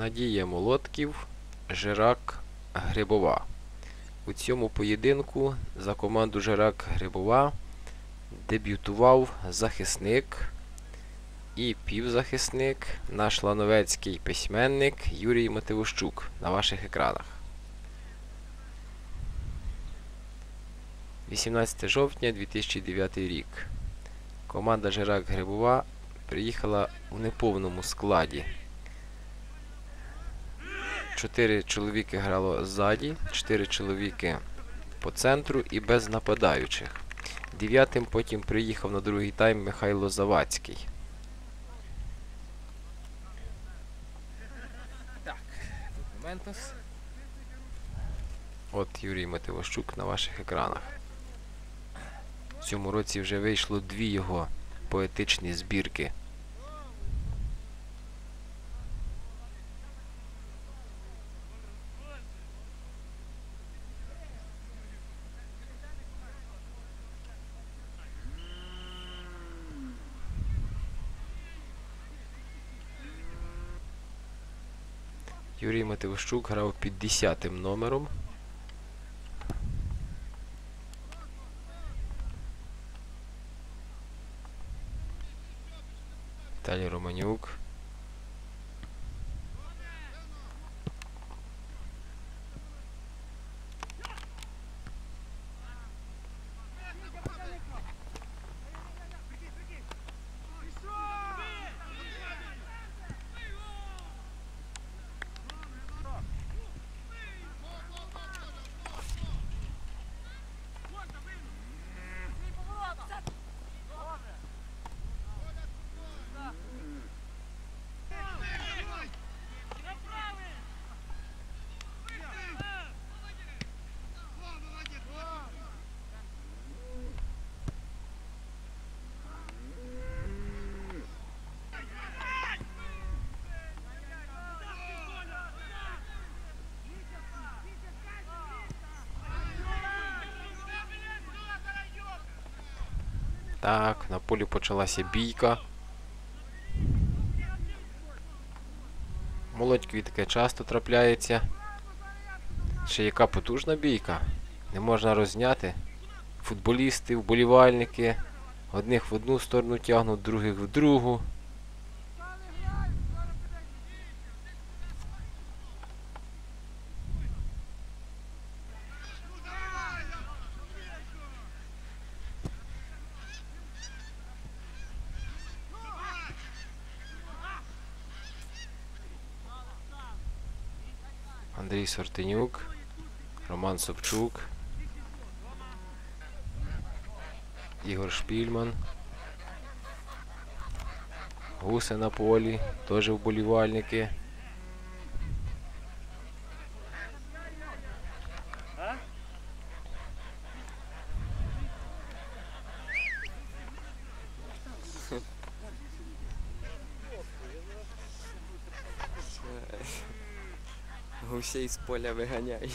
Надія Молотків, Жирак Грибова. У цьому поєдинку за команду Жирак Грибова дебютував захисник і півзахисник, наш лановецький письменник Юрій Мативощук на ваших екранах. 18 жовтня 2009 рік. Команда Жирак Грибова приїхала у неповному складі. Чотири чоловіки грало ззаді, чотири чоловіки по центру і без нападаючих. Дев'ятим потім приїхав на другий тайм Михайло Завадський. Так, Ментос. От Юрій Мативощук на ваших екранах. В цьому році вже вийшло дві його поетичні збірки. Юрій Мативощук грав під 10 номером. Так, на полі почалася бійка. Молодькові таке часто трапляється. Ще яка потужна бійка. Не можна розняти. Футболісти, вболівальники. Одних в одну сторону тягнуть, других в другу. Андрій Сортенюк, Роман Собчук, Ігор Шпільман. Гуси на полі, теж вболівальники. Гусей з поля виганяють.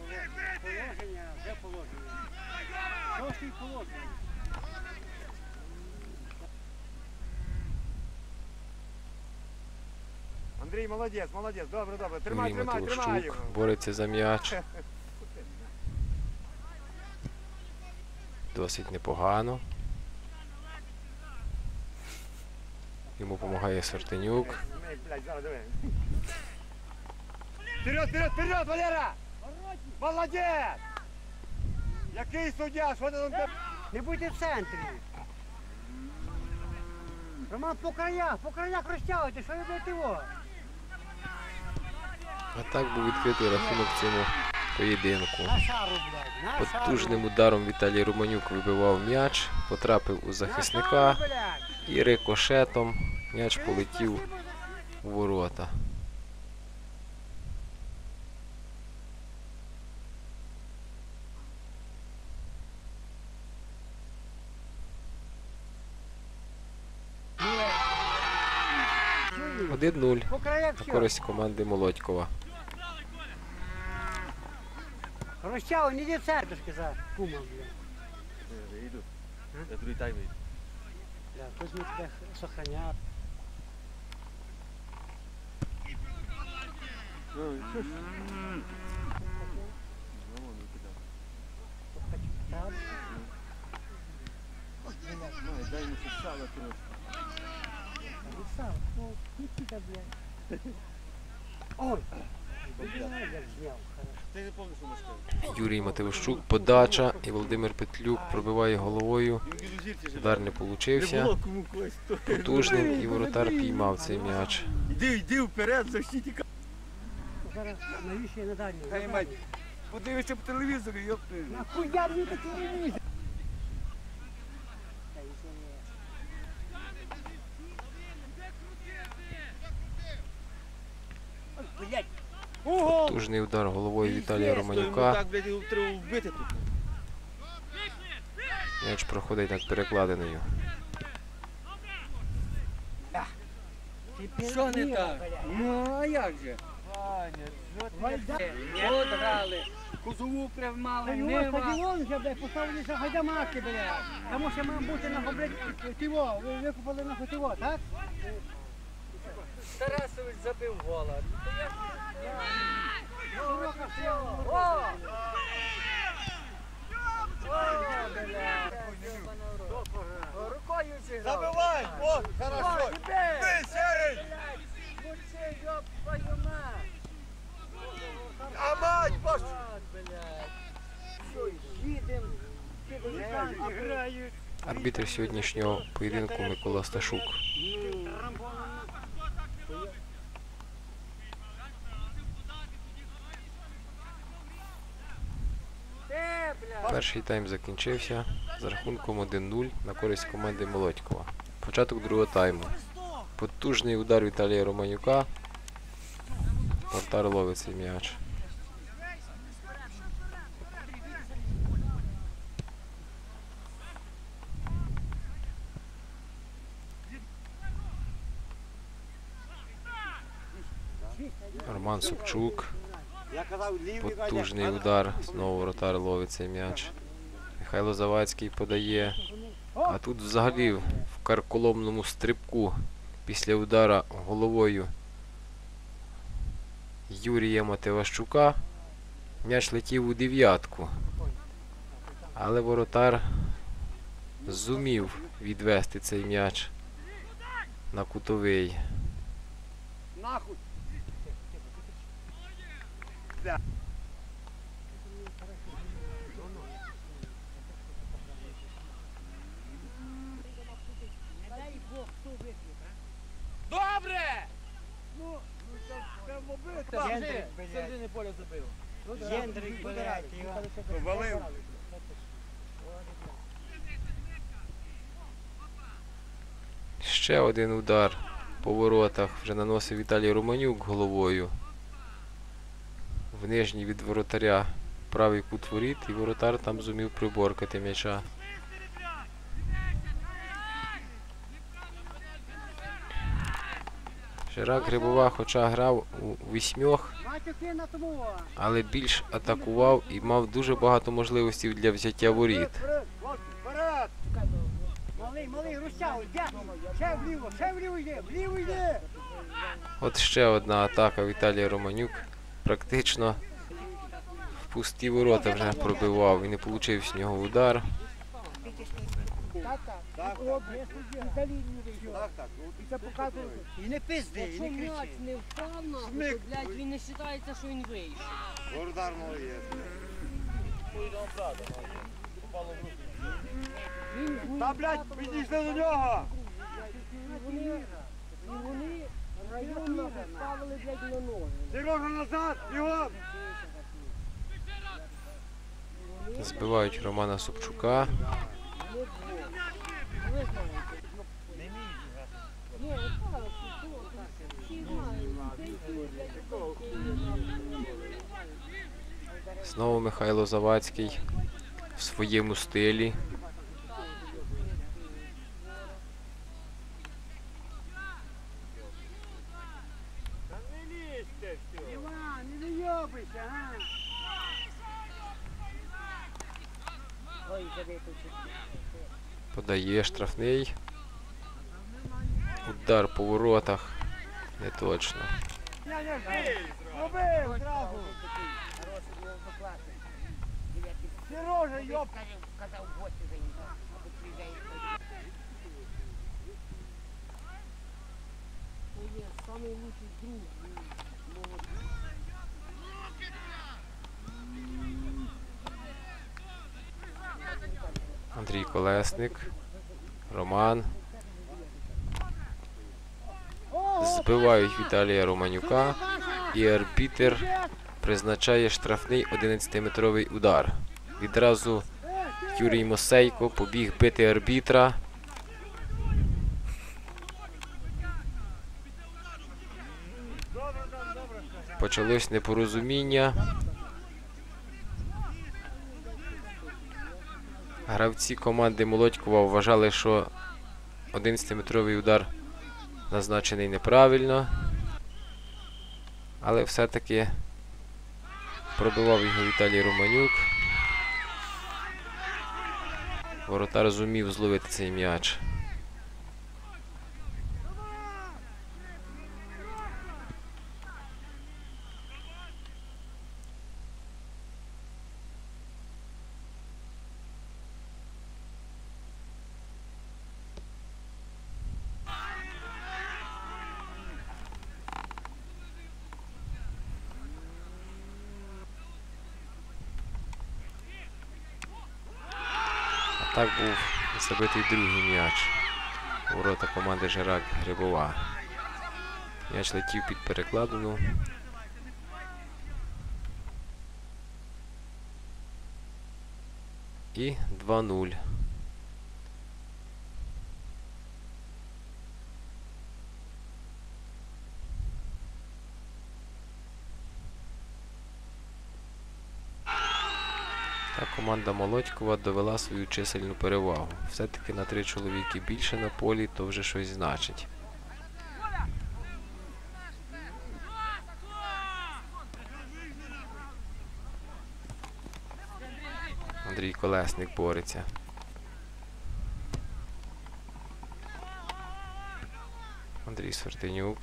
Положення, де положення? Шостий положення. Андрій, молодець, молодець, добре, добре. Тримай, Юрій тримай, тримай Матвощук його. бореться за м'яч. Досить непогано. Йому допомагає зараз. Вперед, вперед, вперед, Валера! Молодець! Який суддя, що там? Не будьте в центрі. Роман по краях, по краях розтягуйте, що будете його? А так був відкритий рахунок в цьому поєдинку. Потужним ударом Віталій Романюк вибивав м'яч, потрапив у захисника і рикошетом м'яч полетів у ворота. Чуєш? 1-0 По краях на користь команди Молодькова. Розтягуй, не йди в центр, сказав. Кума, блядь. Я другий тайм. Да, Пусть мы тебя сохраняют. Там. Дай сало. Ну, блядь. Ой? Юрій Матевищук, подача і Володимир Петлюк пробиває головою. Удар не получився. Потужним і воротар піймав цей м'яч. Іди, йди вперед, защиті. Зараз навіщо я на дальній? Хай мать. Подивишся по телевізору, йопти. Нахуя мені по телевізору? Потужний удар головою Віталія Романюка. М'яч проходить над перекладиною. Що не так? Ну, а як же? Вальда. Подрали, кузову приймали, мали, нива. стадіон вже, блядь, поставилися гайдамаки, блядь. Тому що мав бути на блядь, тіво, ви викупили на хотіво, так? Тарасович забив гола. Широка Арбітр сьогоднішнього поєдинку Микола Сташук. Перший тайм закінчився з рахунком 1-0 на користь команди Молодькова. Початок другого тайму. Потужний удар Віталія Романюка. Вратар ловить цей м'яч. Роман Собчук. Лівий Потужний удар. Знову воротар ловить цей м'яч. Михайло Завадський подає. А тут взагалі в карколомному стрибку після удара головою Юрія Матеващука м'яч летів у дев'ятку. Але воротар зумів відвести цей м'яч на кутовий. Добре! Єндрик, блядь. поля забив. Єндрик, блядь. його. Повалив. Ще один удар по воротах вже наносив Віталій Романюк головою. В нижній від воротаря правий кут воріт, і воротар там зумів приборкати м'яча. Жирак Грибова, хоча грав у вісьмьох, але більш атакував і мав дуже багато можливостей для взяття воріт. От ще одна атака Віталія Романюк. Практично в пусті ворота вже пробивав і не получив з нього удар. Вийшов. І це показує. І не пизди, і не кричи. не Смик. блядь, він не вважається, що він вийшов. Воротар молодець. Та, блядь, підійшли до нього! Вони, і вони Сережа назад, бігом! Збивають Романа Собчука. Знову Михайло Завадський в своєму стилі. Іван, не вийобуйся, а. Ой, забив тут. Подає штрафний. Удар по воротах. Не точно. Сережа. Каже, казав, гості заїхав. Приїжджає. Це лучший друг Андрій Колесник. Роман. Збивають Віталія Романюка. І арбітер призначає штрафний 11-метровий удар. Відразу Юрій Мосейко побіг бити арбітра. Почалось непорозуміння. Гравці команди Молодькова вважали, що 11-метровий удар назначений неправильно. Але все-таки пробивав його Віталій Романюк. Воротар зумів зловити цей м'яч. Так був забитий другий м'яч. Ворота команди Жирак Грибова. М'яч летів під перекладину. І 2-0. Та команда Молодькова довела свою чисельну перевагу. Все-таки на три чоловіки більше на полі, то вже щось значить. Андрій Колесник бореться. Андрій Свертенюк.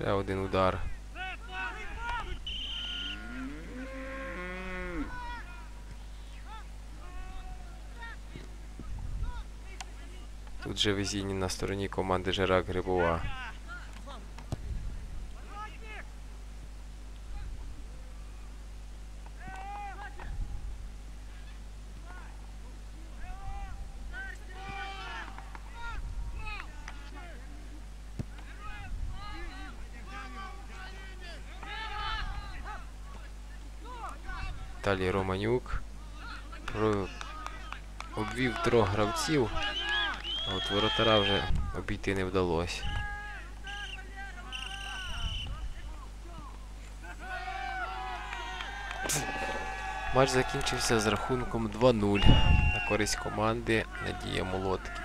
Ще один удар. Тут же везіння на стороні команди Жирак Грибова. Далі Романюк. Про... Обвів трьох гравців. А от воротара вже обійти не вдалося. Матч закінчився з рахунком 2-0 на користь команди Надія Молотків.